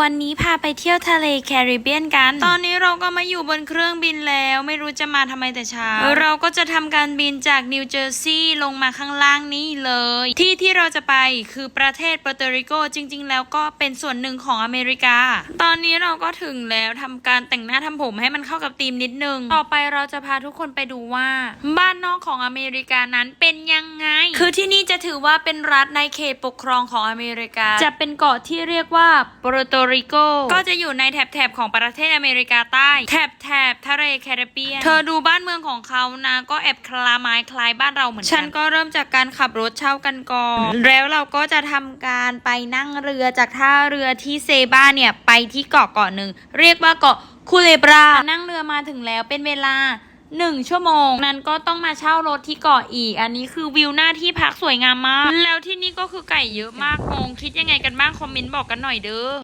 วันนี้พาไปเที่ยวทะเลแคริบเบียนกัน ตอนนี้เราก็มาอยู่บนเครื่องบินแล้ว ไม่รู้จะมาทำไมแต่เช้า เราก็จะทำการบินจากนิวเจอร์ซีย์ลงมาข้างล่างนี่เลย ที่ที่เราจะไปคือประเทศเปอร์โตริโกจริง ๆ แล้วก็เป็นส่วนหนึ่งของอเมริกา ตอนนี้เราก็ถึงแล้วทำการแต่งหน้าทำผมให้มันเข้ากับธีมนิดนึง ต่อไปเราจะพาทุกคนไปดูว่า บ้านนอกของอเมริกานั้นเป็นยังไง คือที่นี่จะถือว่าเป็นรัฐในเขตปกครองของอเมริกา จะเป็นเกาะที่เรียกว่าเปอร์โตริโก ก็จะอยู่ในแถบๆของประเทศอเมริกาใต้ แถบแถบทะเลแคริบเบียน เธอดูบ้านเมืองของเขานะ ก็แอบคลาไม้คล้ายบ้านเราเหมือนกัน ฉันก็เริ่มจากการขับรถเช่ากันก่อน แล้วเราก็จะทำการไปนั่งเรือจากท่าเรือที่เซบาเนี่ยไปที่เกาะเกาะหนึ่งเรียกว่าเกาะคูเลบรา นั่งเรือมาถึงแล้วเป็นเวลา หนึ่งชั่วโมง นั้นก็ต้องมาเช่ารถที่เกาะอีก อันนี้คือวิวหน้าที่พักสวยงามมาก แล้วที่นี่ก็คือไก่เยอะมากงงคิดยังไงกันบ้างคอมเมนต์บอกกันหน่อยเด้อ